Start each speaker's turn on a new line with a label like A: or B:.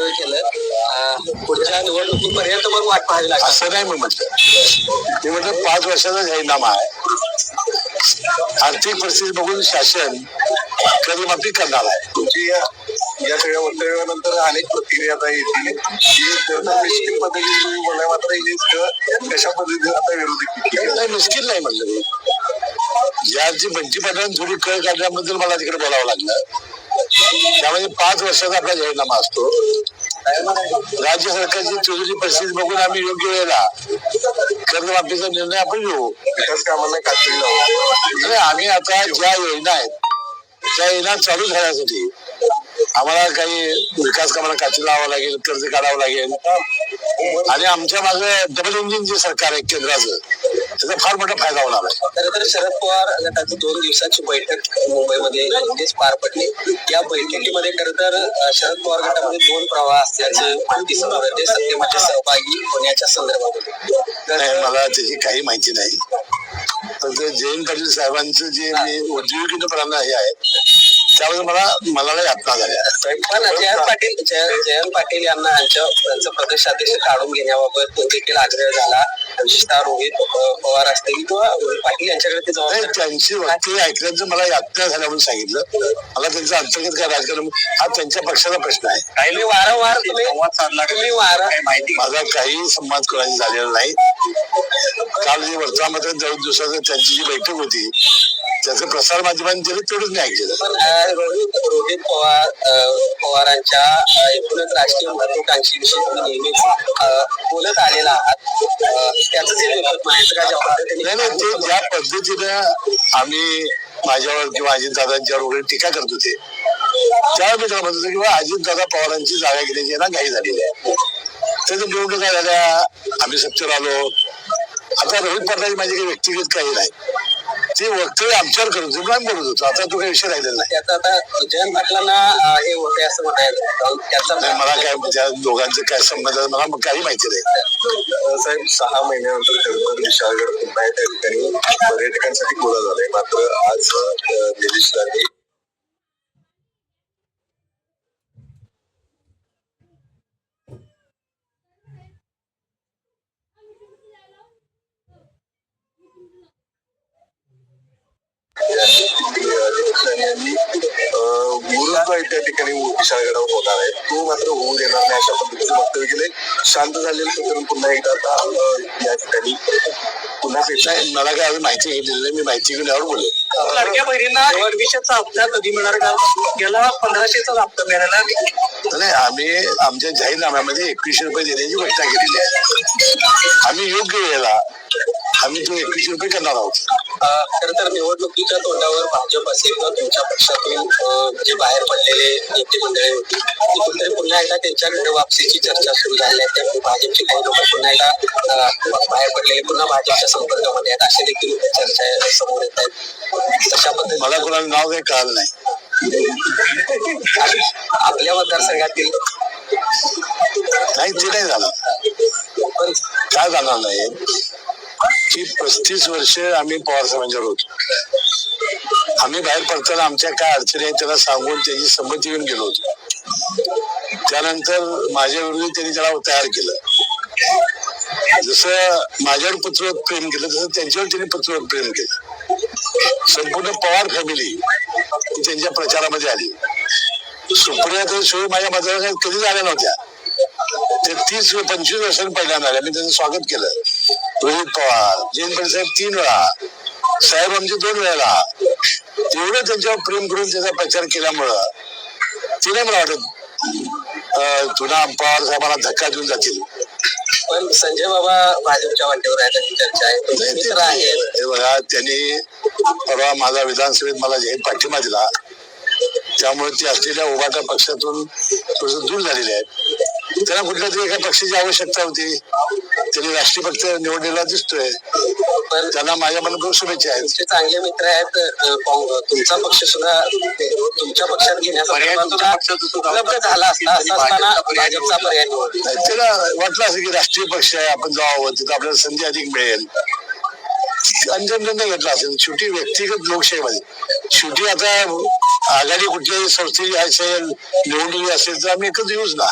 A: वक्तव्य केलं पुढच्या निवडणुकीपर्यंत मग वाट पाहावी लागेल.
B: असं नाही मी म्हटलं मी म्हटलं पाच वर्षाचा जाहीरनामा आहे. आर्थिक परिस्थिती बघून शासन कर्जमाफी करणार आहे.
C: तुमची या सगळ्या वक्तव्यानंतर अनेक प्रतिक्रिया आता येतील. निश्चित पद्धतीने तुम्ही बोलाय मात्र हे सगळं कशा पद्धतीने आता विरोधी
B: नाही मुश्किल नाही म्हटलं मी. ज्याची बंटी पाटलांनी थोडी कळ काढल्याबद्दल मला तिकडे बोलावं लागलं. त्यामध्ये पाच वर्षाचा आपला जाहीरनामा असतो. राज्य सरकारची तुझी परिस्थिती बघून आम्ही योग्य वेळेला कर्जमाफीचा निर्णय आपण घेऊ.
C: विकास कामांना कात्री
B: आम्ही आता ज्या योजना आहेत त्या योजना चालू झाल्यासाठी आम्हाला काही विकास कामाला काठी लावावं लागेल कर्ज काढावं लागेल. आणि आमच्या मागे डबल इंजिन जे सरकार आहे केंद्राचं त्याचा फार मोठा फायदा होणार आहे.
A: खरं तर शरद पवार गटाची दोन दिवसाची बैठक मुंबईमध्ये नुकतीच पार पडली. या बैठकीमध्ये खरं तर शरद पवार गटामध्ये दोन प्रवाह असल्याचं माहिती समोर येते सत्यमाच्या सहभागी होण्याच्या संदर्भामध्ये. तर
B: मला त्याची काही माहिती नाही. पण ते जयंत पाटील साहेबांचं जे मी उद्योगिकपणा हे आहे त्यामध्ये मला मला लय यातना झाल्या
A: पण जयंत पाटील जय- जयंत पाटील यांना यांच्या प्रदेशाध्यक्ष काढून घेण्याबाबत देखील आग्रह झाला. विशेषतः रोहित अं, पवार असतील किंवा रोहित पाटील यांच्याकडे ते
B: नाही
A: जबाबदारी
B: त्यांची वक्तव्य ऐकल्याचं मला यातना झाल्या म्हणून सांगितलं. मला त्यांचं अंतर्गत काय राजकारण हा त्यांच्या पक्षाचा प्रश्न आहे.
A: तुम्ही वारंवार तुम्ही तुम्ही वारं
B: माझा काही संवाद कोणाशी झालेला नाही. काल जे वर्तमानपत्रात दोन दिवसाचं त्यांची जी बैठक होती त्याचं प्रसार माध्यमांनी दिलं तेवढंच मी ऐकलेलं.
A: रोहित रोहित पवार पवारांच्या एकूणच राजकीय महत्वाकांक्षीविषयी तुम्ही नेहमीच बोलत आलेला आहात. त्याचं जे
B: नाही नाही ते ज्या पद्धतीनं आम्ही माझ्यावर किंवा अजित दादांच्यावर वगैरे टीका करत होते त्यावेळी मी त्याला म्हणत होतो किंवा अजित दादा पवारांची जागा घेण्याची ना घाई झालेली आहे. त्याचं निवडणुका झाल्या आम्ही सत्तेवर आलो. आता रोहित पाटलाची माझी काही व्यक्तिगत काही नाही. ते वक्तव्य आमच्यावर करत होते आम्ही बोलत होतो. आता तो काही विषय राहिलेला नाही.
A: त्याचं आता जयंत पाटलांना हे होते असं म्हणायचं त्याचा
B: मला काय त्या दोघांचं काय संबंध आहे, मला काही माहिती नाही.
C: साहेब सहा महिन्यानंतर खरंतर विशाळगड पुन्हा त्या ठिकाणी पर्यटकांसाठी खुला झालाय. मात्र आज निलेश यांनी अं, गुरुद्व आहे त्या ठिकाणी विशाळगडावर होणार आहे. तो मात्र होऊ देणार नाही अशा पद्धतीचं वक्तव्य केलंय. शांत झालेलं प्रकरण पुन्हा एकदा आता या ठिकाणी पुन्हा पेश
B: नाही मला काय माहिती घेतलेली नाही मी माहिती घेऊन यावर बोलेल.
A: लाडक्या बहिणींना एकविशेचा हप्ता कधी मिळणार का? गेला पंधराशेचा हप्ता मिळाला.
B: नाही आम्ही आमच्या जाहीरनाम्यामध्ये एकवीसशे रुपये देण्याची घोषणा केलेली आहे. आम्ही योग्य वेळेला आम्ही तो एकवीसशे रुपये करणार आहोत.
A: खर तर निवडणुकीच्या तोंडावर भाजप असेल किंवा तुमच्या पक्षातून जे बाहेर पडलेले नेते मंडळी होती ती कुठेतरी पुन्हा एकदा त्यांच्याकडे वापसीची चर्चा सुरू झाली आहे. त्यामुळे भाजपचे काही लोक पुन्हा एकदा बाहेर पडलेले पुन्हा भाजपच्या संपर्कामध्ये आहेत. असे देखील चर्चा आहे, समोर येत आहेत. तशा पद्धतीने
B: मला कोणाला नाव काही कळालं नाही.
A: आपल्या मतदारसंघातील.
B: नाही ते नाही झालं.
A: पण
B: काय जाणार नाही? की पस्तीस वर्ष आम्ही पवार साहेबांच्यावर होतो. आम्ही बाहेर पडताना आमच्या काय अडचणी आहेत त्याला सांगून त्याची संमती घेऊन गेलो होतो. त्यानंतर माझ्या विरोधी त्यांनी त्याला तयार केलं. जसं माझ्यावर पुत्र प्रेम केलं तसं त्यांच्यावर त्यांनी पत्रवत प्रेम केलं. संपूर्ण पवार फॅमिली त्यांच्या प्रचारामध्ये आली. सुप्रिया तर शिवाय माझ्या मतदारसंघात कधीच आल्या नव्हत्या. ते तीस पंचवीस वर्षांनी पहिल्यांदा आल्या मी त्यांचं स्वागत केलं. रोहित पवार जयंत साहेब तीन वेळा. साहेब आमचे दोन वेळेला. एवढं त्यांच्यावर प्रेम करून त्याचा प्रचार केल्यामुळं ते नाही मला वाटत पुन्हा पवार साहेबांना धक्का देऊन जातील.
A: पण संजय बाबा भाजपच्या वाटेवर आहेत अशी चर्चा आहे. मित्र आहेत.
B: हे बघा त्यांनी परवा माझा विधानसभेत मला जाहीर पाठिंबा दिला त्यामुळे ते असलेल्या उभाटा पक्षातून थोडस दूर झालेले आहेत. त्यांना कुठल्या तरी एका पक्षाची आवश्यकता होती. त्यांनी राष्ट्रीय पक्ष निवडलेला दिसतोय.
A: पण
B: त्यांना माझ्या मनपूर्वक शुभेच्छा आहेत.
A: तुमचे चांगले मित्र आहेत तुमचा पक्ष सुद्धा तुमच्या पक्षात घेण्याचा झाला असता असं असताना भाजपचा पर्याय
B: त्याला वाटलं असं की राष्ट्रीय पक्ष आहे आपण जावं तिथं आपल्याला संधी अधिक मिळेल. अंजन घेतला असेल. शेवटी व्यक्तिगत लोकशाहीमध्ये शेवटी आता आघाडी कुठल्याही संस्थेची असेल निवडणुकी असेल तर आम्ही एकच येऊच ना.